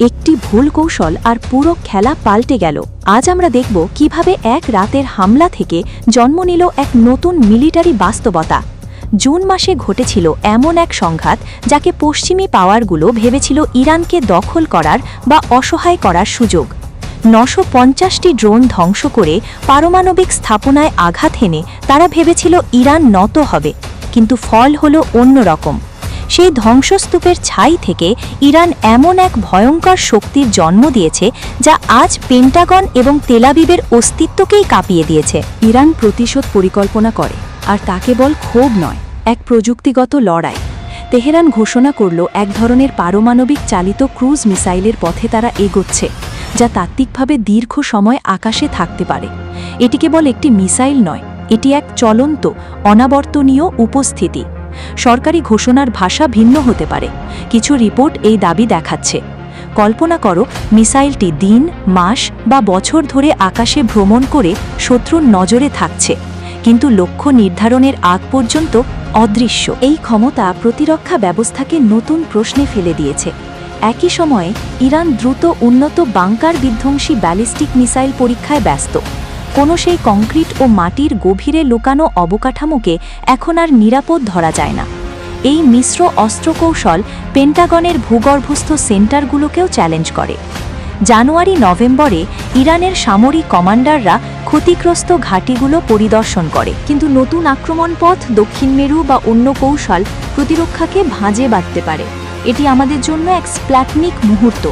একটি ভুল কৌশল আর পুরো খেলা পাল্টে গেল। আজ আমরা দেখব কীভাবে এক রাতের হামলা থেকে জন্ম নিল এক নতুন মিলিটারি বাস্তবতা। জুন মাসে ঘটেছিল এমন এক সংঘাত যাকে পশ্চিমী পাওয়ারগুলো ভেবেছিল ইরানকে দখল করার বা অসহায় করার সুযোগ। নশো পঞ্চাশটি ড্রোন ধ্বংস করে পারমাণবিক স্থাপনায় আঘাত হেনে তারা ভেবেছিল ইরান নত হবে, কিন্তু ফল হল অন্যরকম। সেই ধ্বংসস্তূপের ছাই থেকে ইরান এমন এক ভয়ঙ্কর শক্তির জন্ম দিয়েছে যা আজ পেন্টাগন এবং তেলাবিবের অস্তিত্বকেই কাঁপিয়ে দিয়েছে। ইরান প্রতিশোধ পরিকল্পনা করে, আর তা কেবল ক্ষোভ নয়, এক প্রযুক্তিগত লড়াই। তেহরান ঘোষণা করল, এক ধরনের পারমাণবিক চালিত ক্রুজ মিসাইলের পথে তারা এগোচ্ছে, যা তাত্ত্বিকভাবে দীর্ঘ সময় আকাশে থাকতে পারে। এটি কেবল একটি মিসাইল নয়, এটি এক চলন্ত, অনাবর্তনীয় উপস্থিতি। সরকারি ঘোষণার ভাষা ভিন্ন হতে পারে। কিছু রিপোর্ট এই দাবি দেখাচ্ছে। কল্পনা করো, মিসাইলটি দিন, মাস বা বছর ধরে আকাশে ভ্রমণ করে শত্রুর নজরে থাকছে। কিন্তু লক্ষ্য নির্ধারণের আগ পর্যন্ত অদৃশ্য। এই ক্ষমতা প্রতিরক্ষা ব্যবস্থাকে নতুন প্রশ্নে ফেলে দিয়েছে। একই সময়ে, ইরান দ্রুত উন্নত বাংকার বিধ্বংসী ব্যালিস্টিক মিসাইল পরীক্ষায় ব্যস্ত। কোনো সেই কংক্রিট ও মাটির গভীরে লুকানো অবকাঠামোকে এখন আর নিরাপদ ধরা যায় না। এই মিশ্র অস্ত্রকৌশল পেন্টাগনের ভূগর্ভস্থ সেন্টারগুলোকেও চ্যালেঞ্জ করে। জানুয়ারি নভেম্বরে ইরানের সামরিক কমান্ডাররা ক্ষতিগ্রস্ত ঘাঁটিগুলো পরিদর্শন করে, কিন্তু নতুন আক্রমণ পথ দক্ষিণ মেরু বা অন্য কৌশল প্রতিরক্ষাকে ভাঁজে বাঁধতে পারে। এটি আমাদের জন্য এক স্প্ল্যাটনিক মুহূর্ত।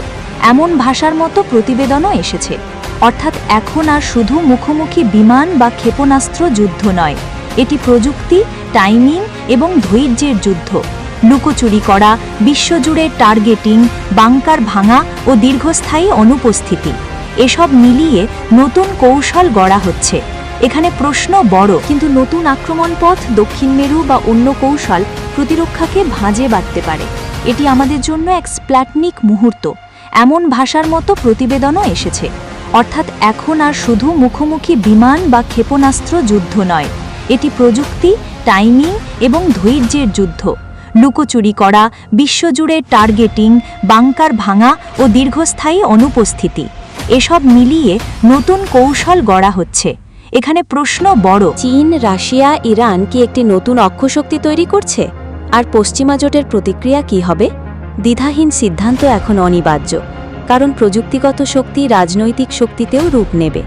এমন ভাষার মতো প্রতিবেদনও এসেছে। অর্থাৎ এখন আর শুধু মুখোমুখি বিমান বা ক্ষেপণাস্ত্র যুদ্ধ নয়। এটি প্রযুক্তি, টাইমিং এবং ধৈর্যের যুদ্ধ। লুকোচুরি করা, বিশ্বজুড়ে টার্গেটিং, বাংকার ভাঙা ও দীর্ঘস্থায়ী অনুপস্থিতি। এসব মিলিয়ে নতুন কৌশল গড়া হচ্ছে। এখানে প্রশ্ন বড়, কিন্তু নতুন আক্রমণ পথ, দক্ষিণ মেরু বা অন্য কৌশল প্রতিরক্ষাকে ভাঁজে বাঁধতে পারে। এটি আমাদের জন্য এক স্প্ল্যাটনিক মুহূর্ত। এমন ভাষার মতো প্রতিবেদনও এসেছে। অর্থাৎ এখন আর শুধু মুখোমুখি বিমান বা ক্ষেপণাস্ত্র যুদ্ধ নয়, এটি প্রযুক্তি টাইমিং এবং ধৈর্যের যুদ্ধ। লুকোচুরি করা, বিশ্বজুড়ে টার্গেটিং বাংকার ভাঙা ও দীর্ঘস্থায়ী অনুপস্থিতি, এসব মিলিয়ে নতুন কৌশল গড়া হচ্ছে। এখানে প্রশ্ন বড়, চীন, রাশিয়া, ইরান কি একটি নতুন অক্ষশক্তি তৈরি করছে? আর পশ্চিমা জোটের প্রতিক্রিয়া কি হবে? দ্বিধাহীন সিদ্ধান্ত এখন অনিবার্য। কারণ প্রযুক্তিগত শক্তি রাজনৈতিক শক্তিতেও রূপ নেবে।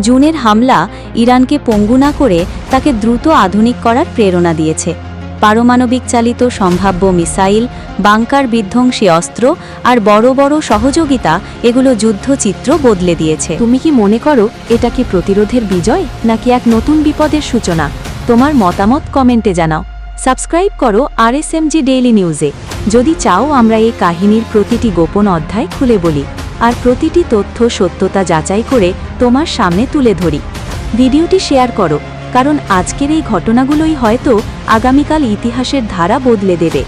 জুনের হামলা ইরানকে পঙ্গু না করে তাকে দ্রুত আধুনিক করার প্রেরণা দিয়েছে। পারমাণবিক চালিত সম্ভাব্য মিসাইল, বাংকার বিধ্বংসী অস্ত্র আর বড় বড় সহযোগিতা এগুলো যুদ্ধচিত্র বদলে দিয়েছে। তুমি কি মনে করো এটা কি প্রতিরোধের বিজয় নাকি এক নতুন বিপদের সূচনা? তোমার মতামত কমেন্টে জানাও। সাবস্ক্রাইব করো আরএসএমজি ডেইলি নিউজে যদি চাও আমরা এই কাহিনীর প্রতিটি গোপন অধ্যায় খুলে বলি, আর প্রতিটি তথ্য সত্যতা যাচাই করে তোমার সামনে তুলে ধরি। ভিডিওটি শেয়ার করো, কারণ আজকের এই ঘটনাগুলোই হয়তো আগামীকাল ইতিহাসের ধারা বদলে দেবে।